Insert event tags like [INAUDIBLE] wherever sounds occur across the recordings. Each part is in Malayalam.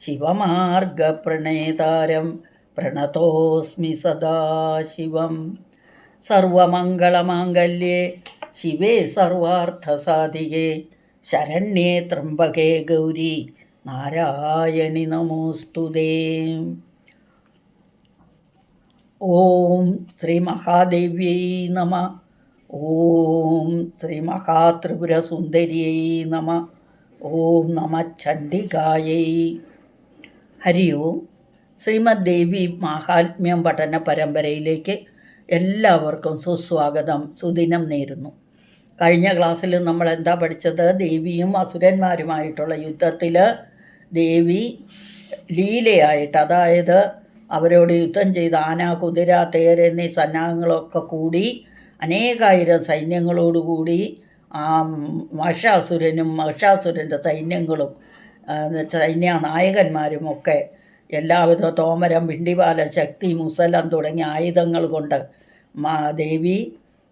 ശിവമാർഗപ്രണേതാരം പ്രണതോസ്മി സദാശിവം സർവമംഗളമാംഗല്യേ ശിവേ സർവാർത്ഥസാധികേ. ശരണ്യേ ത്രംബകേ ഗൗരി നാരായണി നമോസ്തുതേ ഓം ശ്രീ മഹാദേവ്യൈ നമ. ഓം ശ്രീ മഹാത്രിപുരസുന്ദരിയൈ നമ. ഓം നമ ചണ്ഡികായൈ. ഹരി ഓം. ശ്രീമദ് ദേവി മാഹാത്മ്യം പഠന പരമ്പരയിലേക്ക് എല്ലാവർക്കും സുസ്വാഗതം. സുദിനം നേരുന്നു. കഴിഞ്ഞ ക്ലാസ്സിൽ നമ്മൾ എന്താ പഠിച്ചത്? ദേവിയും അസുരന്മാരുമായിട്ടുള്ള യുദ്ധത്തിൽ ദേവി ലീലയായിട്ട് അതായത് അവരോട് യുദ്ധം ചെയ്ത് ആന കുതിര തേര് എന്നീ സന്നാഹങ്ങളൊക്കെ കൂടി അനേകായിരം സൈന്യങ്ങളോടുകൂടി ആ മഷാസുരനും മഷാസുരന്റെ സൈന്യങ്ങളും സൈന്യ നായകന്മാരും ഒക്കെ എല്ലാവിധ തോമരം വിണ്ടിപാല ശക്തി മുസലം തുടങ്ങിയ ആയുധങ്ങൾ കൊണ്ട് മാ ദേവി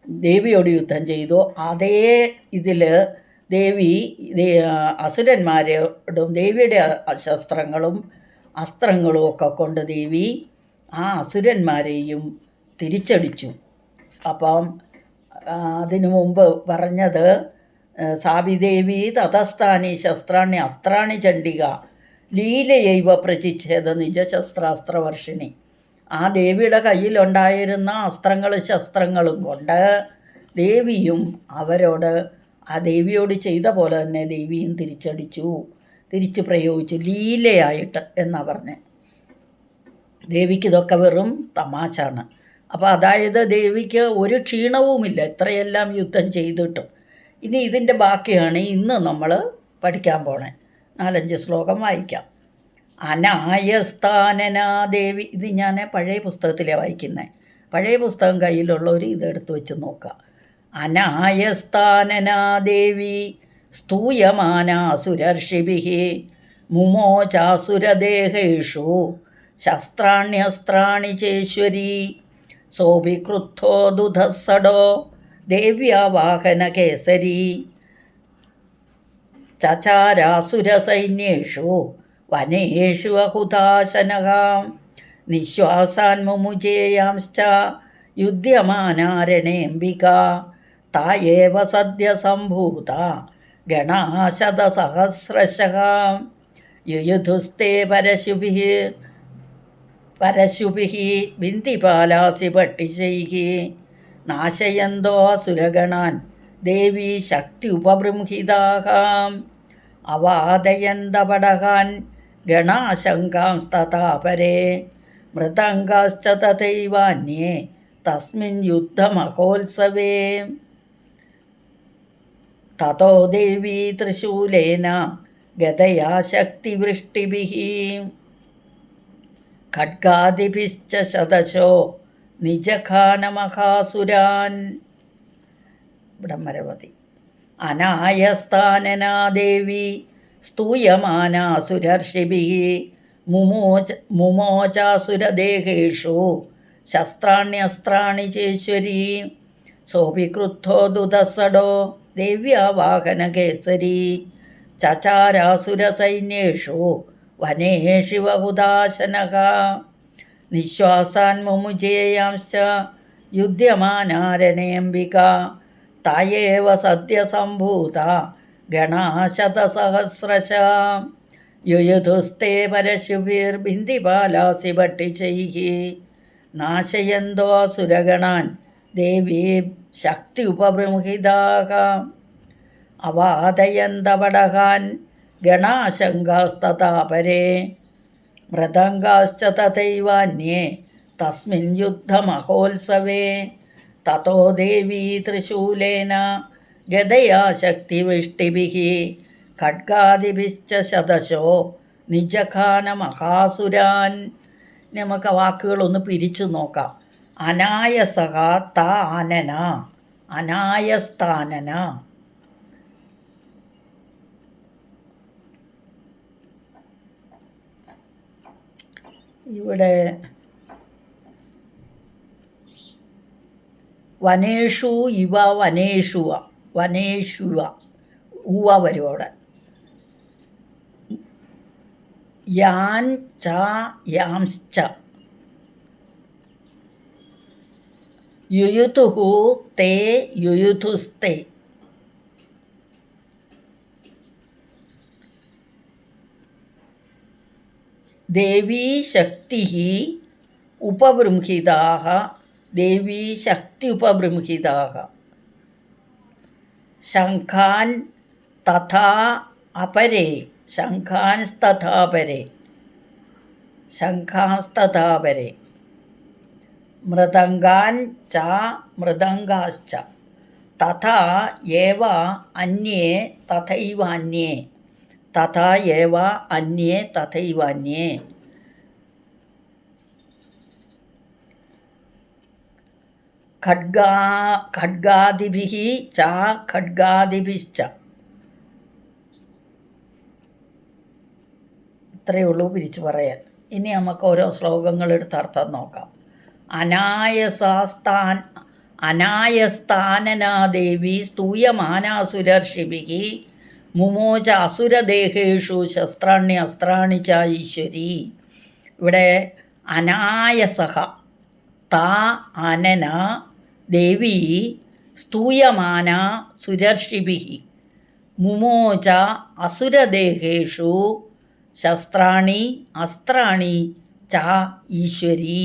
ദേവിയോട് യുദ്ധം ചെയ്തു. അതേ ഇതിൽ ദേവി അസുരന്മാരോടും ദേവിയുടെ ശസ്ത്രങ്ങളും അസ്ത്രങ്ങളും ഒക്കെ കൊണ്ട് ദേവി ആ അസുരന്മാരെയും തിരിച്ചടിച്ചു. അപ്പം അതിനു മുമ്പ് പറഞ്ഞത് സാവിദേവി തതസ്ഥാനി ശസ്ത്രാണി അസ്ത്രാണി ചണ്ഡിക ലീലയൈവ പ്രചിച്ഛേദ നിജശസ്ത്രാസ്ത്രവർഷിണി ആ ദേവിയുടെ കയ്യിലുണ്ടായിരുന്ന അസ്ത്രങ്ങളും ശസ്ത്രങ്ങളും കൊണ്ട് ദേവിയും അവരോട് ആ ദേവിയോട് ചെയ്ത പോലെ തന്നെ ദേവിയും തിരിച്ചടിച്ചു. തിരിച്ച് പ്രയോഗിച്ചു. ലീലയായിട്ട് എന്നാ പറഞ്ഞ്. ദേവിക്ക് ഇതൊക്കെ വെറും തമാശാണ്. അപ്പോൾ അതായത് ദേവിക്ക് ഒരു ക്ഷീണവുമില്ല. ഇത്രയെല്ലാം യുദ്ധം ചെയ്തിട്ടും. ഇനി ഇതിന്റെ ബാക്കിയാണ് ഇന്ന് നമ്മൾ പഠിക്കാൻ പോണേ. നാലഞ്ച് ശ്ലോകം വായിക്കാം. അനായസ്ഥാനനാ ദേവി ഇത് ഞാൻ പഴയ പുസ്തകത്തിലെ വായിക്കുന്നത് പഴയ പുസ്തകം കയ്യിലുള്ളവർ ഇതെടുത്ത് വെച്ച് നോക്കുക അനായസ്ഥാനനാ ദേവി സ്തൂയമാനാസുരർഷിഭി മുമോചാസുരദേഹേഷു ശസ്ത്രാണ്യസ്ത്രാണി ചേശ്വരി സോഭിക്രുദ്ധോ ദുധസ്സടോ ദേവ്യാവാഹനകേസരി. ചചാരാസുരസൈന്യേഷു വനേഷു അഹുതാശനകാം നിശ്വാസാൻ മുമുജേയാംശ്ച യുധ്യമാനാരണേംബിക തായേവ സദ്യസംഭൂത ഗണാശതസഹസ്രശഃ യുയുധുസ്തേ പരശുഭിः പരശുഭിः ബിന്ദിപാലാസി പട്ടിശൈः. നാശയന്തോ സുരഗണാൻ. ദേവി ശക്തി ഉപബൃംഹിതാഹാം അവാദയന്തപടഹാൻ ഗണാശങ്കാംസ്തഥാ പരേ മൃദംഗാശ്ച തഥൈവാന്യേ തസ്മിൻ യുദ്ധമഹോത്സവേ. തതോ ദേവീ തൃശൂലേന ഗതയാ ശക്തിവൃഷ്ടിഭിः. ഖഡ്ഗാദിഭിശ്ച ശതശോ നിജഖാനമഹാസുരാൻ ബ്രഹ്മരവതി വരെ മതി. അനായസ്ഥാനനാ ദേവി സ്തൂയമാനാസുരർഷിഭിः മുമോച മുമോചാസുരദേഹേഷു ശസ്ത്രാണ്യസ്ത്രാണി ചേശ്വരി സോപി ക്രുദ്ധോ ദുതസടോ ദേവ്യാവാഹനകേസരി ചചാരാസുരസൈന്യേഷു വനേഷിവ ഹുദാശനക നിശ്വാസാൻ മുമുജേയാംശ്ച തയേവ തായേവ സദ്യസംഭൂത ഗണാശതസഹസ്രശ. യുയുധുസ്തേ പരശുഭിർബിന്ദിപാലാസി ഭട്ടിശൈः നാശയന്തോ സുരഗണാൻ ദേവീ ശക്തി ഉപബൃംഹിതാക അവാദയന്തപടഹാൻ ഗണാശങ്കാസ്തഥാ പരേ മൃദംഗാശ്ച തഥൈവാന്യേ തസ്മിൻ യുദ്ധമഹോത്സവേ തതോ ദേവീ ത്രിശൂലേന ഗതയാ ശക്തിവൃഷ്ടിഭിः ഖഡ്ഗാദിഭിശ്ച ശതശോ നിജഖാന മഹാസുരാൻ നമുക്ക് വാക്കുകളൊന്ന് പിരിച്ചു നോക്കാം. അനായസഹ താനന അനായസ്ഥാനന. ഇവിടെ വനേഷു ഇവ വനേഷുവ വനേഷുവ ഉവ വരും യാൻ ച യാംശ്ച യുയുതുഹു തേ യുയുധുസ്തേ ദേവീ ശക്തി ഉപബൃംഹിതാ ദേവീ ശക്തി ഉപബൃംഹിതാ ശംഖാൻ തഥാ അപരേ ശംഖാൻസ്തഥാപരെ ശംഖാസ്തഥാപരെ മൃദംഗാൻ ച മൃദംഗാശ്ച തഥാ ഏവ അന്യേ തഥൈവ അന്യേ തഥാ ഏവ അന്യേ തഥൈവ അന്യേ. ഖഡ്ഗാ ഖഡ്ഗാദിഭിः ച ഖഡ്ഗാദിഭിശ്ച. ഇത്രയേ ഉള്ളൂ പിരിച്ചു പറയാൻ. ഇനി നമുക്ക് ഓരോ ശ്ലോകങ്ങൾ എടുത്ത് അർത്ഥം നോക്കാം. അനായസാസ്ഥാൻ അനായസ്ഥാനനാദേവി സ്തൂയമാനാസുരർഷിഭിः മുമോച അസുരദേഹേഷു ശസ്ത്രാണി അസ്ത്രാണി ച ഈശ്വരി. ഇവിടെ അനായസഹ താ അനന ദേവി സ്തൂയമാന സുരർഷിഭി. മുമോച അസുരദേഹേഷു ശസ്ത്രാണി അസ്ത്രാണി ച ഈശ്വരി.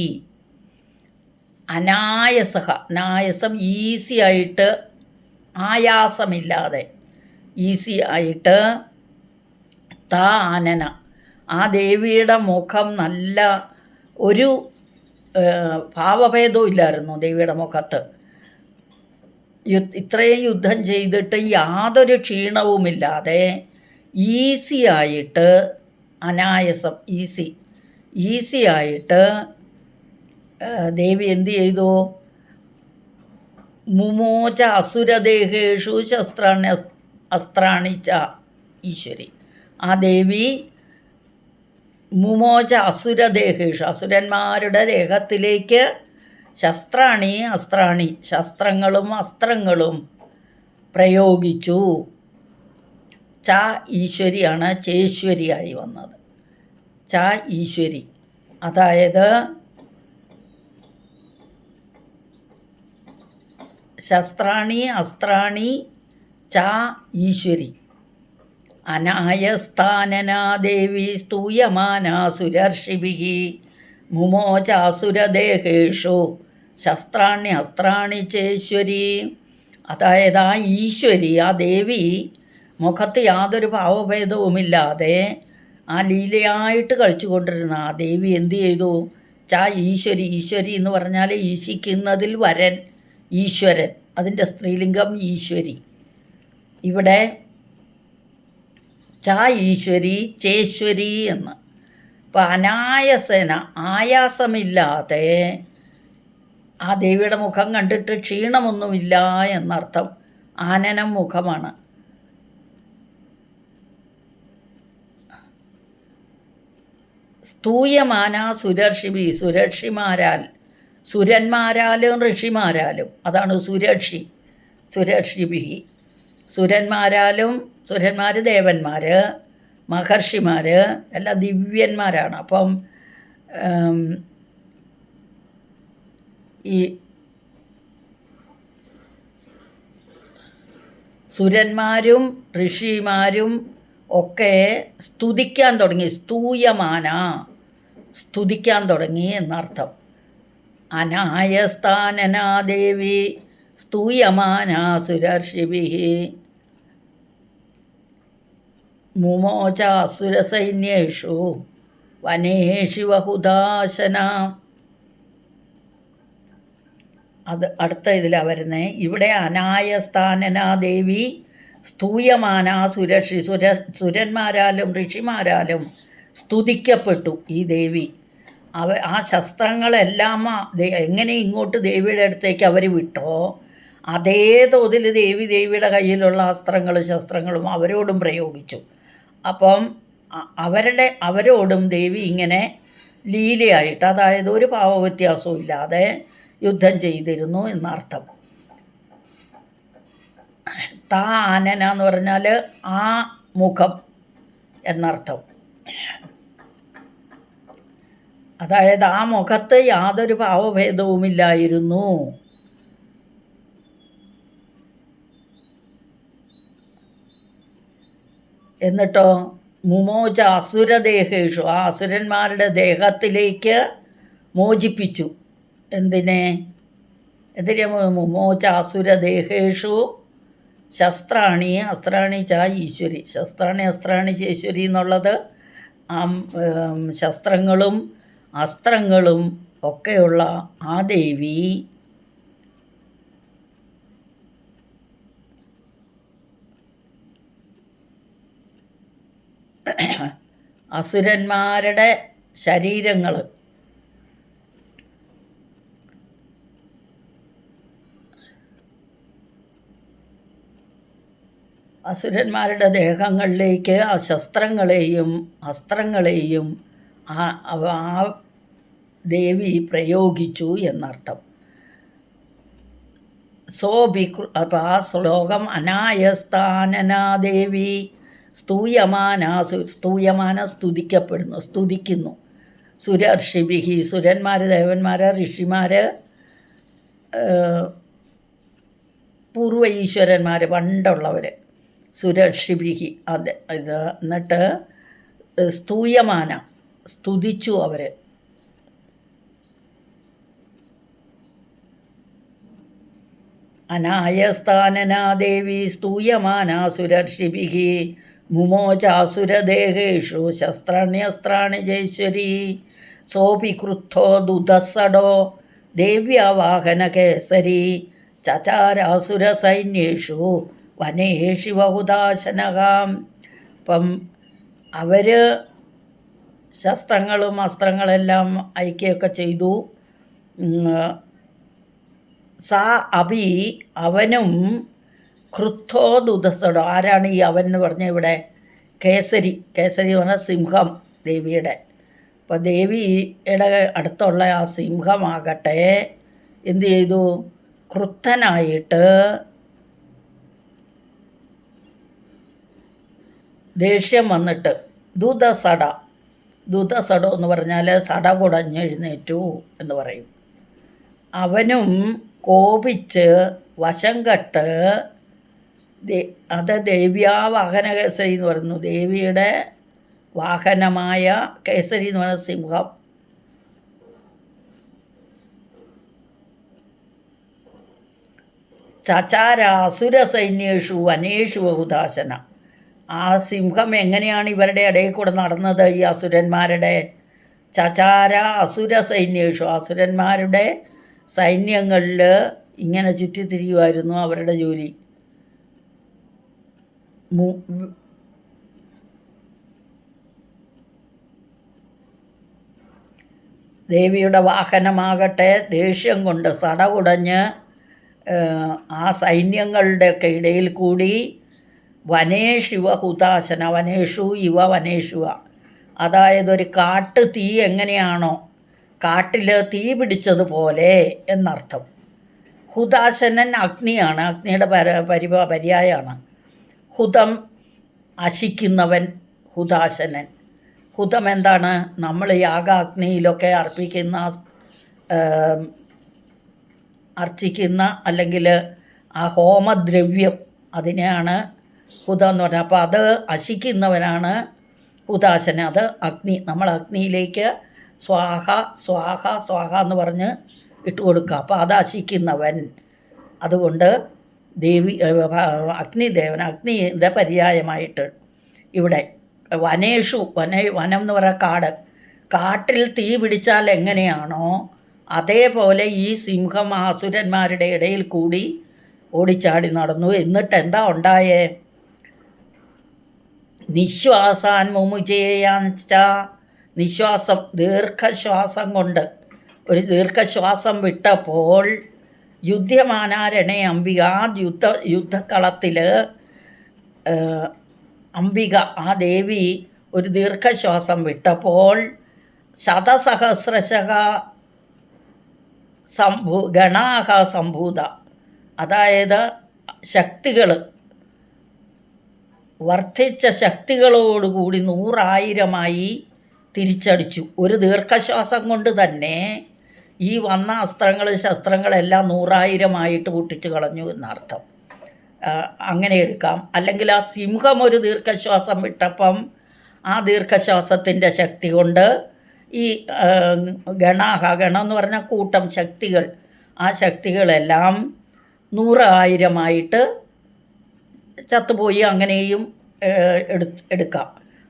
അനായസഹ അനായസം ഈസി ആയിട്ട് ആയാസമില്ലാതെ ഈസി ആയിട്ട് താ ആനന. ആ ദേവിയുടെ മുഖം നല്ല ഒരു ഭാവഭേദവും ഇല്ലായിരുന്നു ദേവിയുടെ മുഖത്ത്. ഇത്രയും യുദ്ധം ചെയ്തിട്ട് യാതൊരു ക്ഷീണവുമില്ലാതെ ഈസി ആയിട്ട് അനായസം ഈസി ഈസി ആയിട്ട് ദേവി എന്ത് ചെയ്തു? മുമോച അസുരദേഹേഷു ശസ്ത്രാണി അസ്ത്രാണി ച ഈശ്വരി. ആ ദേവി മുമോച അസുരദേഹേഷു അസുരന്മാരുടെ ദേഹത്തിലേക്ക് ശസ്ത്രാണി അസ്ത്രാണി ശസ്ത്രങ്ങളും അസ്ത്രങ്ങളും പ്രയോഗിച്ചു. ച ഈശ്വരിയാണ് ചേശ്വരിയായി വന്നത്. ച ഈശ്വരി. അതായത് ശസ്ത്രാണി അസ്ത്രാണി ച ഈശ്വരി. അനായസ്ഥാനനാദേവി സ്തൂയമാനാസുരർഷിഭി മുമോചാസുരദേഹേഷു ശസ്ത്രാണി അസ്ത്രാണി ചേശ്വരി. അതായത് ആ ഈശ്വരി ആ ദേവി മുഖത്ത് യാതൊരു ഭാവഭേദവുമില്ലാതെ ആ ലീലയായിട്ട് കളിച്ചുകൊണ്ടിരുന്ന ആ ദേവി എന്തു ചെയ്തു? ചാ ഈശ്വരി ഈശ്വരി എന്ന് പറഞ്ഞാൽ ഈശിക്കുന്നതിൽ വരൻ ഈശ്വരൻ. അതിന്റെ സ്ത്രീലിംഗം ഈശ്വരി. ഇവിടെ ച ഈശ്വരി ചേശ്വരി എന്ന്. അപ്പോൾ അനായസേന ആയാസമില്ലാതെ ആ ദേവിയുടെ മുഖം കണ്ടിട്ട് ക്ഷീണമൊന്നുമില്ല എന്നർത്ഥം ആനനം മുഖമാണ്. സ്തൂയമാന സുരക്ഷിബി സുരക്ഷിമാരാൽ സുരന്മാരാലും ഋഷിമാരാലും അതാണ് സുരക്ഷി സുരക്ഷിബി സുരന്മാരാലും സുരന്മാർ ദേവന്മാർ മഹർഷിമാർ എല്ലാം ദിവ്യന്മാരാണ്. അപ്പം ഈ സുരന്മാരും ഋഷിമാരും ഒക്കെ സ്തുതിക്കാൻ തുടങ്ങി. സ്തൂയമാന സ്തുതിക്കാൻ തുടങ്ങി എന്നർത്ഥം. അനായസ്ഥാനനാദേവി സ്തൂയമാന സുരർഷിഭി മുമോച അസുരസൈന്യേഷു വനേഷു അത് അടുത്ത ഇതിലാണ് വരുന്നത് ഇവിടെ അനായസ്ഥാനനാ ദേവി സ്തൂയമാന സുരക്ഷി. സുര സുരന്മാരാലും ഋഷിമാരാലും സ്തുതിക്കപ്പെട്ടു ഈ ദേവി. അവ ആ ശസ്ത്രങ്ങളെല്ലാം എങ്ങനെ ഇങ്ങോട്ട് ദേവിയുടെ അടുത്തേക്ക് അവർ വിട്ടോ അതേ തോതിൽ ദേവി ദേവിയുടെ കയ്യിലുള്ള അസ്ത്രങ്ങളും ശസ്ത്രങ്ങളും അവരോടും പ്രയോഗിച്ചു. അപ്പം അവരുടെ അവരോടും ദേവി ഇങ്ങനെ ലീലയായിട്ട് അതായത് ഒരു ഭാവവ്യത്യാസവും ഇല്ലാതെ യുദ്ധം ചെയ്തിരുന്നു എന്നർത്ഥം. താ ആനന എന്ന് പറഞ്ഞാൽ ആ മുഖം എന്നർത്ഥം. അതായത് ആ മുഖത്ത് യാതൊരു ഭാവഭേദവുമില്ലായിരുന്നു എന്നിട്ടോ മുമോച അസുരദേഹേഷു ആ അസുരന്മാരുടെ ദേഹത്തിലേക്ക് മോചിപ്പിച്ചു. എന്തിനെ? എന്തിനെ മുമോച അസുരദേഹേഷു? ശസ്ത്രാണി അസ്ത്രാണി ച ഈശ്വരി. ശസ്ത്രാണി അസ്ത്രാണി ഈശ്വരി എന്നുള്ളത് ശസ്ത്രങ്ങളും അസ്ത്രങ്ങളും ഒക്കെയുള്ള ആ ദേവി അസുരന്മാരുടെ ശരീരങ്ങൾ. അസുരന്മാരുടെ ദേഹങ്ങളിലേക്ക് ആ ശസ്ത്രങ്ങളെയും അസ്ത്രങ്ങളെയും ആ ദേവി പ്രയോഗിച്ചു എന്നർത്ഥം. സോഭികൃ അപ്പം ആ ശ്ലോകം അനായസ്ഥാനനാദേവി സ്തൂയമാന സ്തൂയമാന സ്തുതിക്കപ്പെടുന്നു സ്തുതിക്കുന്നു. സുരർഷിഭിഹി സുരന്മാർ ദേവന്മാർ ഋഷിമാർ പൂർവ ഈശ്വരന്മാർ പണ്ടുള്ളവർ സുരക്ഷിഭിഹി അത് ഇത് എന്നിട്ട് സ്തൂയമാന സ്തുതിച്ചു അവർ അനായസ്ഥാനനാദേവി സ്തൂയമാനാസുരർഷിഭിः മുമോചാസുരദേഹേഷു ശസ്ത്രാണ്യസ്ത്രാണി ജൈശ്വരി സോപി ക്രുദ്ധോ ദുധസടോ ദേവ്യാവാഹനകേസരി. ചചാരാസുരസൈന്യേഷു വനേഷി ബഹുദാശനകാം. അപ്പം അവർ ശസ്ത്രങ്ങളും അസ്ത്രങ്ങളെല്ലാം അയക്കുകയൊക്കെ ചെയ്തു. സാ അഭി അവനും ക്രുദ്ധോ ദുധസടോ ആരാണ് ഈ അവൻ എന്ന് പറഞ്ഞ ഇവിടെ കേസരി. കേസരി എന്ന് സിംഹം ദേവിയുടെ. അപ്പോൾ ദേവിയുടെ അടുത്തുള്ള ആ സിംഹമാകട്ടെ. എന്തു ചെയ്തു? ക്രുദ്ധനായിട്ട് ദേഷ്യം വന്നിട്ട് ദുധസട ദുധസടോ എന്ന് പറഞ്ഞാൽ സട കുടഞ്ഞെഴുന്നേറ്റു എന്ന് പറയും. അവനും കോപിച്ച് വശം കെട്ട് അത് ദേവ്യാ വാഹന കേസരി എന്ന് പറയുന്നു. ദേവിയുടെ വാഹനമായ കേസരി എന്ന് പറയുന്ന സിംഹം. ചചാരാസുര സൈന്യേഷു വനേഷു ബഹുദാശന. ആ സിംഹം എങ്ങനെയാണ് ഇവരുടെ ഇടയിൽ കൂടെ നടന്നത്? ഈ അസുരന്മാരുടെ ചചാര അസുര സൈന്യേഷു അസുരന്മാരുടെ സൈന്യങ്ങളിൽ ഇങ്ങനെ ചുറ്റിത്തിരിയുമായിരുന്നു അവരുടെ ജോലി. ദേവിയുടെ വാഹനമാകട്ടെ ദേഷ്യം കൊണ്ട് സടകുടഞ്ഞ് ആ സൈന്യങ്ങളുടെയൊക്കെ ഇടയിൽ കൂടി വനേഷിവ ഹുതാശന വനേഷു ഇവ വനേഷുവ അതായത് ഒരു കാട്ട് തീ എങ്ങനെയാണോ കാട്ടിൽ തീ പിടിച്ചതുപോലെ എന്നർത്ഥം. ഹുതാശനൻ അഗ്നിയാണ് അഗ്നിയുടെ പര പരിപ പര്യായമാണ് ഹുതം അശിക്കുന്നവൻ ഹുതാശനൻ ഹുതം എന്താണ്? നമ്മൾ യാഗാഗ്നിയിലൊക്കെ അർപ്പിക്കുന്ന അർച്ചിക്കുന്ന അല്ലെങ്കിൽ ആ ഹോമദ്രവ്യം അതിനെയാണ് ഹുതം എന്ന് പറഞ്ഞാൽ അപ്പോൾ അത് അശിക്കുന്നവനാണ് ഹുതാശന അത് അഗ്നി നമ്മൾ അഗ്നിയിലേക്ക് സ്വാഹ സ്വാഹ സ്വാഹ എന്ന് പറഞ്ഞ് ഇട്ട് കൊടുക്കുക അപ്പോൾ അത് അശിക്കുന്നവൻ. അതുകൊണ്ട് ദേവി അഗ്നിദേവന അഗ്നിയുടെ പര്യായമായിട്ട് ഇവിടെ വനേഷു വന വനം എന്ന് പറയുന്ന കാട് കാട്ടിൽ തീ പിടിച്ചാൽ എങ്ങനെയാണോ അതേപോലെ ഈ സിംഹം ആസുരന്മാരുടെ ഇടയിൽ കൂടി ഓടിച്ചാടി നടന്നു. എന്നിട്ട് എന്താ ഉണ്ടായേ? നിശ്വാസാൻ മുമുചേയാച്ച നിശ്വാസം ദീർഘശ്വാസം കൊണ്ട് ഒരു ദീർഘശ്വാസം വിട്ടപ്പോൾ യുദ്ധമാനാരണെ അംബിക ആ യുദ്ധ യുദ്ധക്കളത്തിൽ അംബിക ആ ദേവി ഒരു ദീർഘശ്വാസം വിട്ടപ്പോൾ ശതസഹസ്രശക സംഭൂ ഗണാഹ സംഭൂത അതായത് ശക്തികൾ വർദ്ധിച്ച ശക്തികളോടുകൂടി നൂറായിരമായി തിരിച്ചടിച്ചു. ഒരു ദീർഘശ്വാസം കൊണ്ട് തന്നെ ഈ വന്ന അസ്ത്രങ്ങൾ ശസ്ത്രങ്ങളെല്ലാം നൂറായിരമായിട്ട് പൊട്ടിച്ചു കളഞ്ഞു എന്നർത്ഥം. അങ്ങനെ എടുക്കാം. അല്ലെങ്കിൽ ആ സിംഹം ഒരു ദീർഘശ്വാസം വിട്ടപ്പം ആ ദീർഘശ്വാസത്തിന്റെ ശക്തി കൊണ്ട് ഈ ഗണാഹ ഗണം എന്ന് പറഞ്ഞാൽ കൂട്ടം ശക്തികൾ ആ ശക്തികളെല്ലാം നൂറായിരമായിട്ട് ചത്തുപോയി അങ്ങനെയും എടുക്കാം.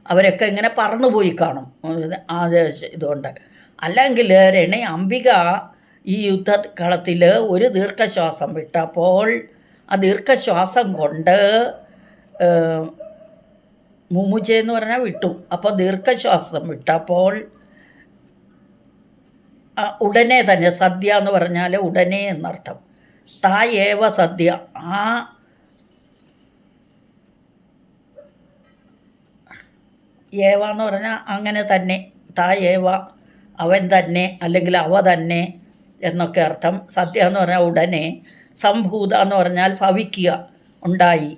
അവരൊക്കെ ഇങ്ങനെ പറന്നുപോയി കാണും. ആ ഇതുകൊണ്ട്. അല്ലെങ്കിൽ രണ അംബിക ഈ യുദ്ധകളത്തിൽ ഒരു ദീർഘശ്വാസം വിട്ടപ്പോൾ ആ ദീർഘശ്വാസം കൊണ്ട് മുമുജ എന്ന് പറഞ്ഞാൽ വിട്ടു. അപ്പോൾ ദീർഘശ്വാസം വിട്ടപ്പോൾ ഉടനെ തന്നെ സദ്യ എന്ന് പറഞ്ഞാൽ ഉടനെ എന്നർത്ഥം. തായേവ സദ്യ. ആ ഏവ എന്ന് പറഞ്ഞാൽ അങ്ങനെ തന്നെ. താ ഏവ അവൻ തന്നെ അല്ലെങ്കിൽ അവ തന്നെ എന്നൊക്കെ അർത്ഥം. സദ്യ എന്ന് പറഞ്ഞാൽ ഉടനെ സംഭൂത എന്ന് പറഞ്ഞാൽ ഭവിക്കുക ഉണ്ടായി.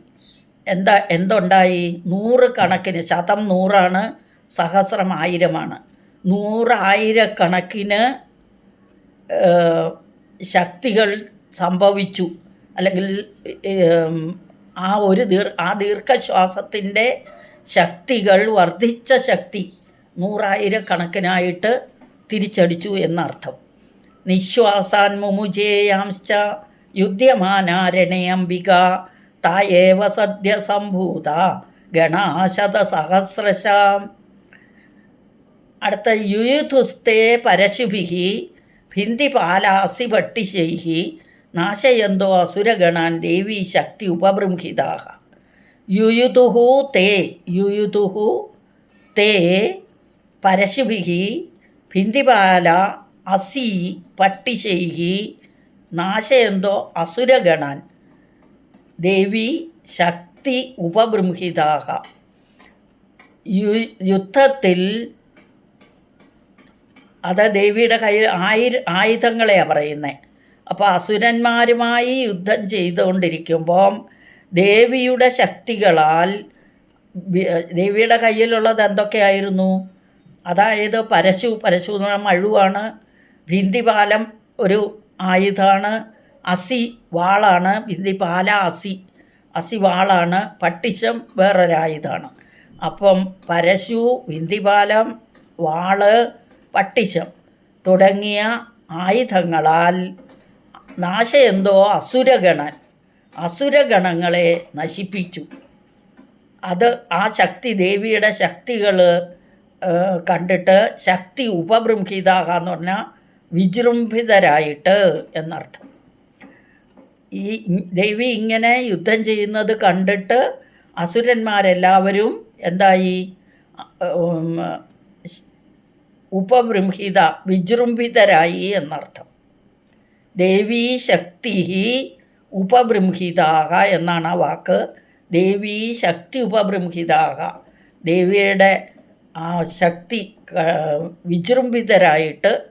എന്താ എന്തുണ്ടായി? നൂറ് കണക്കിന് ശതം നൂറാണ് സഹസ്രം ആയിരമാണ്. നൂറായിരക്കണക്കിന് ശക്തികൾ സംഭവിച്ചു. അല്ലെങ്കിൽ ആ ഒരു ദീർ ആ ദീർഘശ്വാസത്തിന്റെ ശക്തികൾ വർദ്ധിച്ച ശക്തി നൂറായിരക്കണക്കിനായിട്ട് തിരിച്ചടിച്ചു എന്നർത്ഥം. നിശ്വാസാൻ മുമുജേയാംശ്ച യുദ്ധ്യമാനാരണയംബിക തായേവ സദ്യ സംഭൂത ഗണാശത സഹസ്രശാം അടുത്ത യുയുധുസ്തേ പരശുഭിഹി ഭിന്ദിപാലാസി ഭട്ടിശൈഹി നാശയന്തോ അസുരഗണാൻ ദേവീ ശക്തി ഉപബൃംഹിതാഹ യുയുതുഹു തേ യുയുതുഹു തേ പരശുഭിഹി ഭിന്ദിപാല അസി പട്ടിശൈഹി നാശയന്തോ അസുരഗണാൻ. ദേവി ശക്തി ഉപബൃംഹിതാഹ. യുദ്ധത്തിൽ അത് ദേവിയുടെ കയ്യിൽ ആയിര ആയുധങ്ങളെയാണ് പറയുന്നത് അപ്പോൾ അസുരന്മാരുമായി യുദ്ധം ചെയ്തുകൊണ്ടിരിക്കുമ്പോൾ ദേവിയുടെ ശക്തികളാൽ ദേവിയുടെ കയ്യിലുള്ളത് എന്തൊക്കെയായിരുന്നു? അതായത് പരശു പരശു എന്ന് പറഞ്ഞാൽ മഴുവാണ് ഭിന്തിപാലം ഒരു ആയുധമാണ് അസി വാളാണ് ഭിന്തിപാല അസി അസി വാളാണ് പട്ടിശം വേറൊരായുധമാണ് അപ്പം പരശു ഭിന്തിപാലം വാൾ പട്ടിശം തുടങ്ങിയ ആയുധങ്ങളാൽ നാശയെന്തോ അസുരഗണൻ അസുരഗണങ്ങളെ നശിപ്പിച്ചു. അത് ആ ശക്തി ദേവിയുടെ ശക്തികൾ കണ്ടിട്ട് ശക്തി ഉപബൃംഹിതാക എന്ന് പറഞ്ഞാൽ വിജൃംഭിതരായിട്ട് എന്നർത്ഥം. ഈ ദേവി ഇങ്ങനെ യുദ്ധം ചെയ്യുന്നത് കണ്ടിട്ട് അസുരന്മാരെല്ലാവരും എന്തായി? ഉപബൃംഹിത വിജൃംഭിതരായി എന്നർത്ഥം. ദേവീ ശക്തി ഉപബൃംഹിതാക എന്നാണ് ആ വാക്ക്. ദേവീ ശക്തി ഉപബൃംഹിതാക. ദേവിയുടെ ആ ശക്തി വിജൃംഭിതരായിട്ട്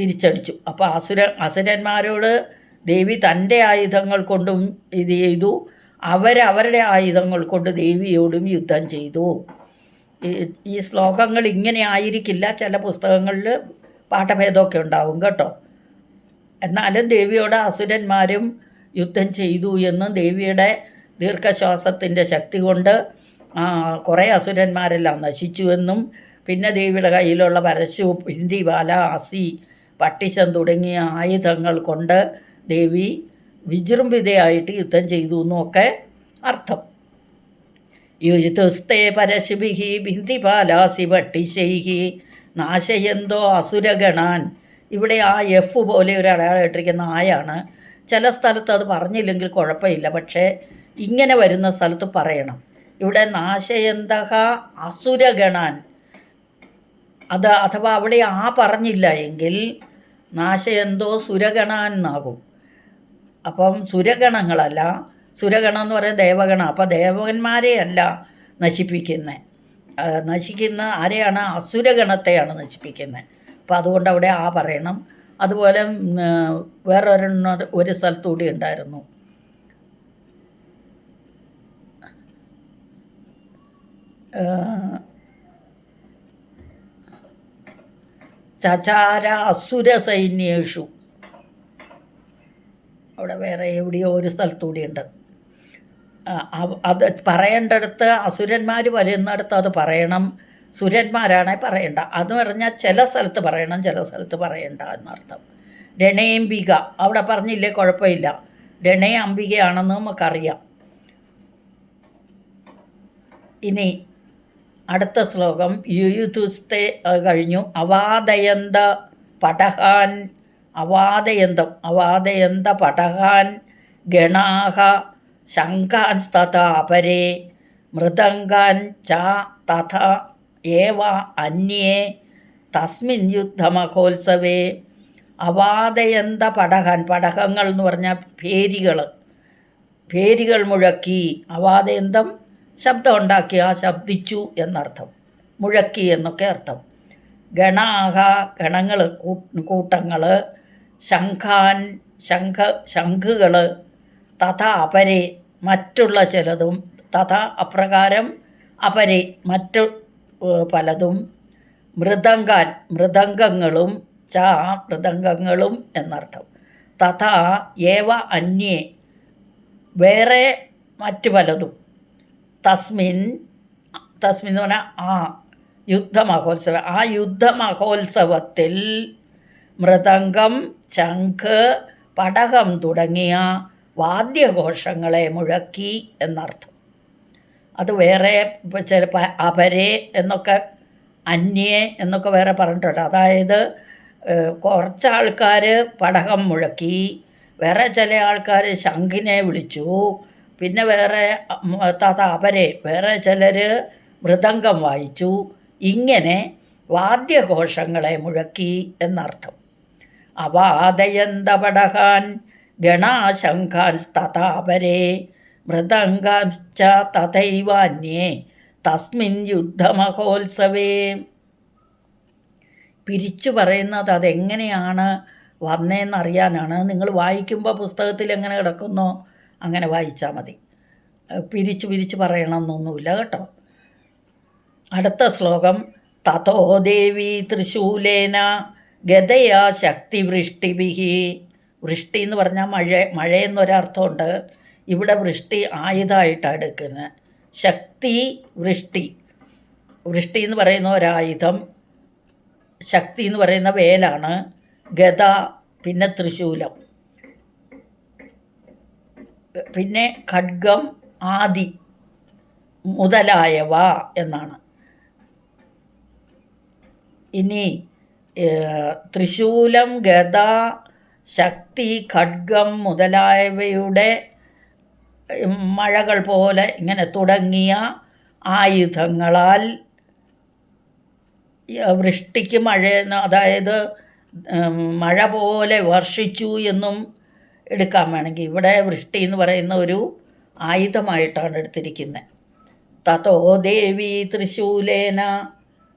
തിരിച്ചടിച്ചു. അപ്പോൾ അസുര അസുരന്മാരോട് ദേവി തന്റെ ആയുധങ്ങൾ കൊണ്ടും ഇത് ചെയ്തു. അവരവരുടെ ആയുധങ്ങൾ കൊണ്ട് ദേവിയോടും യുദ്ധം ചെയ്തു. ഈ- ശ്ലോകങ്ങൾ ഇങ്ങനെ ആയിരിക്കില്ല. ചില പുസ്തകങ്ങളിൽ പാഠഭേദമൊക്കെ ഉണ്ടാവും കേട്ടോ. എന്നാലും ദേവിയോട് അസുരന്മാരും യുദ്ധം ചെയ്തു എന്നും ദേവിയുടെ ദീർഘശ്വാസത്തിന്റെ ശക്തി കൊണ്ട് കുറേ അസുരന്മാരെല്ലാം നശിച്ചുവെന്നും പിന്നെ ദേവിയുടെ കയ്യിലുള്ള പരശു ഹിന്ദി വാല അസി പട്ടിശം തുടങ്ങിയ ആയുധങ്ങൾ കൊണ്ട് ദേവി വിജൃംഭിതയായിട്ട് യുദ്ധം ചെയ്തു എന്നൊക്കെ അർത്ഥം. യുയുതുസ്തേ പരശുഭിः ഭിന്ദിപാലാസി പട്ടിശൈഹി നാശയന്തോ അസുരഗണാൻ. ഇവിടെ ആ എഫ് പോലെ ഒരു അടയാളം ഇട്ടിരിക്കുന്ന ആയാണ്. ചില സ്ഥലത്ത് അത് പറഞ്ഞില്ലെങ്കിൽ കുഴപ്പമില്ല പക്ഷേ ഇങ്ങനെ വരുന്ന സ്ഥലത്ത് പറയണം. ഇവിടെ നാശയന്തക അസുരഗണാൻ. അത് അഥവാ അവിടെ ആ പറഞ്ഞില്ല എങ്കിൽ നാശയന്തോ സുരഗണാൻ എന്നാകും അപ്പം സുരഗണങ്ങളല്ല സുരഗണം എന്ന് പറയുന്നത് ദേവഗണ. അപ്പം ദേവന്മാരെയല്ല നശിപ്പിക്കുന്നത് നശിക്കുന്ന ആരെയാണ്? അസുരഗണത്തെയാണ് നശിപ്പിക്കുന്നത് അപ്പം അതുകൊണ്ട് അവിടെ ആ പറയണം. അതുപോലെ വേറൊരെണ്ണ ഒരു സ്ഥലത്തുകൂടി ഉണ്ടായിരുന്നു ആ, ചചാര അസുര സൈന്യേഷു അവിടെ വേറെ എവിടെയോ ഒരു സ്ഥലത്തുകൂടി ഉണ്ട് അത് പറയേണ്ടടുത്ത് അസുരന്മാർ വരുന്നിടത്ത് അത് പറയണം. സുരന്മാരാണെ പറയണ്ട. അത് പറഞ്ഞാൽ ചില സ്ഥലത്ത് പറയണം ചില സ്ഥലത്ത് പറയണ്ട എന്നർത്ഥം. രണേംബിക. അവിടെ പറഞ്ഞില്ലേ കുഴപ്പമില്ല. രണേ അംബികയാണെന്ന് നമുക്കറിയാം. ഇനി അടുത്ത ശ്ലോകം യുയുതുസ്തേ കഴിഞ്ഞു. അവാദയന്ത പടഹാൻ അവാദയന്തം അവാദയന്ത പടഹാൻ ഗണാഹ ശങ്കാൻസ്തഥ അപരേ മൃദംഗാൻ ച തഥ ഏവ അന്യേ തസ്മിൻ യുദ്ധമഹോത്സവേ. അവാദയന്ത പടഹാൻ പടഹങ്ങൾ എന്ന് പറഞ്ഞാൽ ഭേരികൾ ഭേരികൾ മുഴക്കി അവാദയന്തം ശബ്ദം ഉണ്ടാക്കി ആ ശബ്ദിച്ചു എന്നർത്ഥം. മുഴക്കി എന്നൊക്കെ അർത്ഥം. ഗണാഹ ഗണങ്ങൾ കൂട്ടങ്ങൾ ശംഖാൻ ശംഖ ശംഖുകൾ തഥ അപരെ മറ്റുള്ള ചിലതും തഥ അപ്രകാരം അപരെ മറ്റു പലതും മൃദംഗാൻ മൃദംഗങ്ങളും ച മൃദംഗങ്ങളും എന്നർത്ഥം. തഥ ഏവ അന്യേ വേറെ മറ്റു പലതും. തസ്മിൻ തസ്മിൻ എന്ന് പറഞ്ഞാൽ ആ യുദ്ധമഹോത്സവം ആ യുദ്ധമഹോത്സവത്തിൽ മൃദംഗം ശംഖ് പടകം തുടങ്ങിയ വാദ്യഘോഷങ്ങളെ മുഴക്കി എന്നർത്ഥം. അത് വേറെ ചിലപ്പോൾ അപരെ എന്നൊക്കെ അന്യേ എന്നൊക്കെ വേറെ പറഞ്ഞിട്ടുണ്ട്. അതായത് കുറച്ച് ആൾക്കാർ പടകം മുഴക്കി വേറെ ചില ആൾക്കാർ ശംഖിനെ വിളിച്ചു പിന്നെ വേറെ ഉം, അപരെ വേറെ ചിലർ മൃദംഗം വായിച്ചു. ഇങ്ങനെ വാദ്യഘോഷങ്ങളെ മുഴക്കി എന്നർത്ഥം. അവാദയന്തപടഹാൻ ഗണാശങ്കാൻ തഥാപരേ മൃദംഗാശ്ച തഥൈവാന്യേ തസ്മിൻ യുദ്ധമഹോത്സവേ. പിരിച്ചു പറയുന്നത് അതെങ്ങനെയാണ് വന്നതെന്നറിയാനാണ് നിങ്ങൾ വായിക്കുമ്പോൾ പുസ്തകത്തിൽ എങ്ങനെ കിടക്കുന്നോ? അങ്ങനെ വായിച്ചാൽ മതി. പിരിച്ചു പിരിച്ച് പറയണമെന്നൊന്നുമില്ല കേട്ടോ. അടുത്ത ശ്ലോകം തഥോ ദേവി തൃശൂലേന ഗതയാ ശക്തിവൃഷ്ടിഭിഹി വൃഷ്ടി എന്ന് പറഞ്ഞാൽ മഴ മഴ മഴയെന്നൊരർത്ഥമുണ്ട്. ഇവിടെ വൃഷ്ടി ആയുധമായിട്ടാണ് എടുക്കുന്നത്. ശക്തി വൃഷ്ടി. വൃഷ്ടി എന്ന് പറയുന്ന ഒരായുധം ശക്തി എന്ന് പറയുന്ന വേലാണ്. ഗത പിന്നെ തൃശൂലം. പിന്നെ ഖഡ്ഗം ആദി മുതലായവ എന്നാണ്. ഇനി തൃശൂലം ഗത ശക്തി ഖഡ്ഗം മുതലായവയുടെ മഴകൾ പോലെ ഇങ്ങനെ തുടങ്ങിയ ആയുധങ്ങളാൽ വൃഷ്ടിക്ക് മഴ അതായത് മഴ പോലെ വർഷിച്ചു എന്നും എടുക്കാൻ വേണമെങ്കിൽ. ഇവിടെ വൃഷ്ടി എന്ന് പറയുന്ന ഒരു ആയുധമായിട്ടാണ് എടുത്തിരിക്കുന്നത്. തതോ ദേവി തൃശൂലേന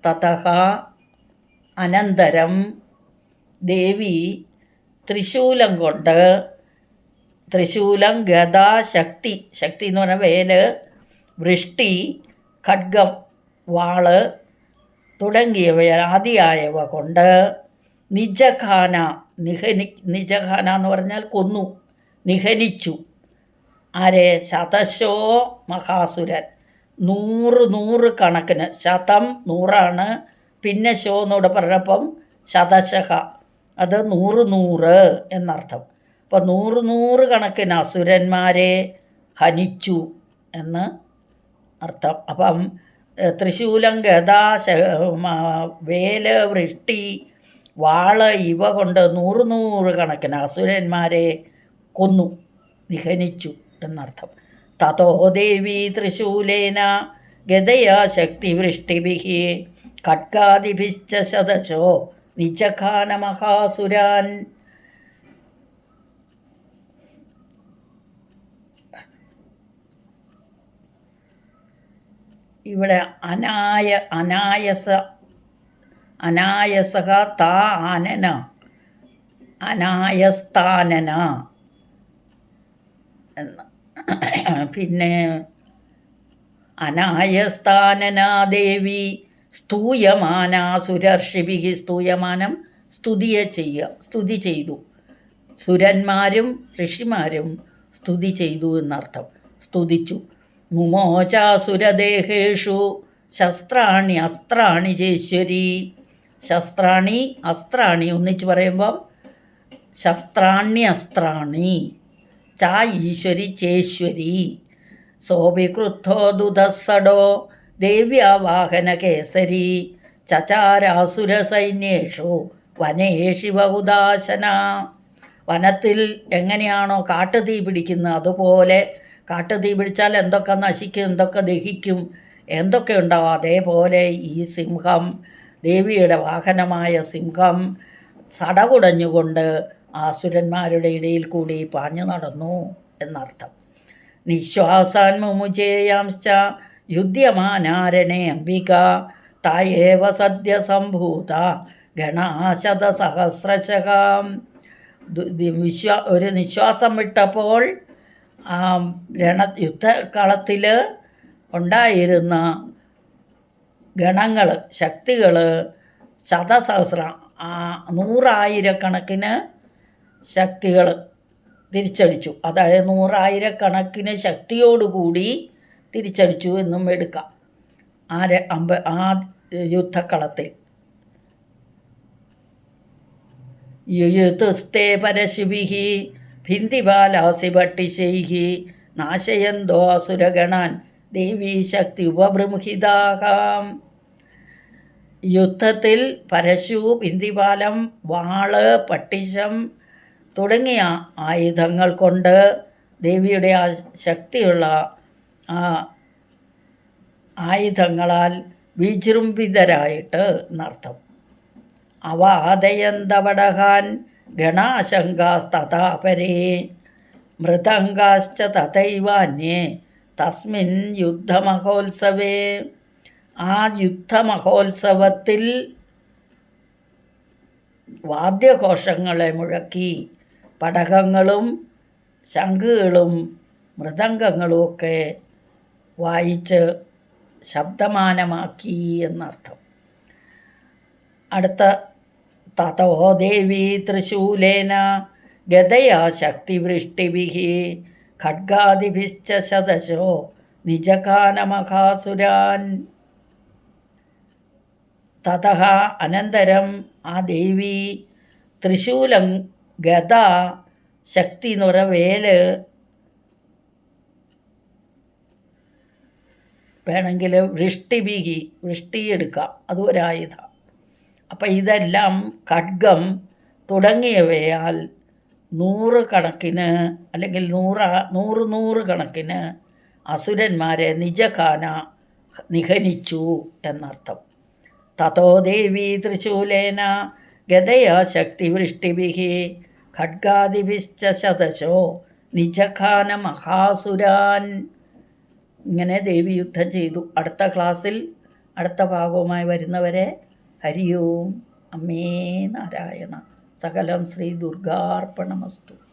തതഹ അനന്തരം ദേവി തൃശൂലം കൊണ്ട് തൃശൂലം ഗതാശക്തി ശക്തി ശക്തി എന്ന് പറഞ്ഞാൽ വേൽ വൃഷ്ടി ഖഡ്ഗം വാൾ തുടങ്ങിയവ ആദിയായവ കൊണ്ട് നിജഖാന നിഹനി നിജഖാന എന്ന് പറഞ്ഞാൽ കൊന്നു നിഹനിച്ചു. ആരെ? ശതശോ മഹാസുരൻ. നൂറ് നൂറ് കണക്കിന്. ശതം നൂറാണ്. പിന്നെ ശോ എന്നോട് പറഞ്ഞപ്പം ശതശഹ. അത് നൂറ് നൂറ് എന്നർത്ഥം. അപ്പോൾ നൂറ് നൂറ് കണക്കിന് അസുരന്മാരെ ഹനിച്ചു എന്ന് അർത്ഥം. അപ്പം തൃശൂലം ഗദാ വേല വൃഷ്ടി വാൾ ഇവ കൊണ്ട് നൂറ് നൂറ് കണക്കിന് അസുരന്മാരെ കൊന്നു നിഹനിച്ചു എന്നർത്ഥം. തതോ ദേവി തൃശൂലേന ഗതയാ ശക്തിവൃഷ്ടിഭിः ഖഡ്ഗാദിഭിശ്ച ശതശോ നിജഖാന മഹാസുരാൻ. ഇവിടെ അനായ അനായസ അനായസക താ ആനന. അനായസ്ഥാനന. എന്ന് [CLEARS THROAT] പിന്നെ അനായസ്ഥാനനാ ദേവി സ്തൂയമാന സുരർഷിഭി സ്തൂയമാനം സ്തുതിയെ ചെയ്യുക സ്തുതി ചെയ്തു. സുരന്മാരും ഋഷിമാരും സ്തുതി ചെയ്തു എന്നർത്ഥം. സ്തുതിച്ചു. മുമോചാസുരദേഹേഷു ശസ്ത്രാണി അസ്ത്രാണി ചേശ്വരി. ശസ്ത്രാണി അസ്ത്രാണി ഒന്നിച്ച് പറയുമ്പം ശസ്ത്രാണി അസ്ത്രാണി ചാ ഈശ്വരി ചേശ്വരി സോഭികൃദ്ധോ ദുധസ്സടോ ദേവ്യാവാഹന കേസരി ചചാരാസുരസൈന്യേഷു വനേഷി ബഹുദാശന വനത്തിൽ എങ്ങനെയാണോ കാട്ടുതീ പിടിക്കുന്നത് അതുപോലെ കാട്ടുതീ പിടിച്ചാൽ എന്തൊക്കെ നശിക്കും എന്തൊക്കെ ദഹിക്കും എന്തൊക്കെ ഉണ്ടാവും അതേപോലെ ഈ സിംഹം ദേവിയുടെ വാഹനമായ സിംഹം സടകുടഞ്ഞുകൊണ്ട് ആസുരന്മാരുടെ ഇടയിൽ കൂടി പാഞ്ഞു നടന്നു എന്നർത്ഥം. നിശ്വാസാൻ മുമുചേയാംശ്ച യുദ്ധ്യമാനാരണേ അംബിക തായേവ സദ്യസംഭൂത ഗണാശതസഹസ്രശകാം. വിശ്വാ ഒരു നിശ്വാസം വിട്ടപ്പോൾ രണ യുദ്ധകളത്തിൽ ഉണ്ടായിരുന്ന ഗണങ്ങൾ ശക്തികൾ ശതസഹസ്ര നൂറായിരക്കണക്കിന് ശക്തികൾ തിരിച്ചടിച്ചു. അതായത് നൂറായിരക്കണക്കിന് ശക്തിയോടുകൂടി തിരിച്ചടിച്ചു എന്നും എടുക്കാം. ആര് അമ്പ ആ യുദ്ധക്കളത്തിൽ. യുയുതുസ്തേ പരശിവിഹി ഭിന്തിബാലാസി ഭട്ടിശൈഹി നാശയന്തോ അസുരഗണാൻ ദേവീ ശക്തി ഉപബൃംഹിതാകാം യുദ്ധത്തിൽ പരശു പിന്തിപാലം വാൾ പട്ടിശം തുടങ്ങിയ ആയുധങ്ങൾ കൊണ്ട് ദേവിയുടെ ആ ശക്തിയുള്ള ആ ആയുധങ്ങളാൽ വിജൃംഭിതരായിട്ട് എന്നർത്ഥം അവാദയന്തവടഹാൻ ഗണാശങ്കാസ്തഥാപരേ മൃതങ്കാശ്ച തഥൈവാന്യേ തസ്മിൻ യുദ്ധമഹോത്സവേ. ആ യുദ്ധമഹോത്സവത്തിൽ വാദ്യഘോഷങ്ങളെ മുഴക്കി പടകങ്ങളും ശംഖുകളും മൃദംഗങ്ങളും ഒക്കെ വായിച്ച് ശബ്ദമാനമാക്കി എന്നർത്ഥം. അടുത്ത തതോ ദേവി തൃശൂലേന ഗതയാ ശക്തിവൃഷ്ടിഭിः ഖഡ്ഗാദിഭിശ്ച ശതശോ നിജകാനമഹാസുരാൻ. തതः അനന്തരം ആ ദേവി തൃശൂലം ഗത ശക്തി നുറവേൽ വേണമെങ്കിൽ വൃഷ്ടി ബീകി വൃഷ്ടിയെടുക്കാം അത് ഒരായുധ. അപ്പം ഇതെല്ലാം ഖഡ്ഗം തുടങ്ങിയവയാൽ നൂറ് കണക്കിന് അല്ലെങ്കിൽ നൂറ നൂറ് നൂറ് കണക്കിന് അസുരന്മാരെ നിജഖാന നിഹനിച്ചു എന്നർത്ഥം. തതോ ദേവി തൃശൂലേന ഗതയാ ശക്തിവൃഷ്ടിഭിः ഖഡ്ഗാദിഭിശ്ച ശതശോ നിജഖാന മഹാസുരാൻ. ഇങ്ങനെ ദേവി യുദ്ധം ചെയ്തു. അടുത്ത ക്ലാസ്സിൽ അടുത്ത ഭാഗവുമായി വരുന്നവരെ ഹരി ഓം അമ്മേ നാരായണ. സകലം ശ്രീ ദുർഗാർപ്പണമസ്തു.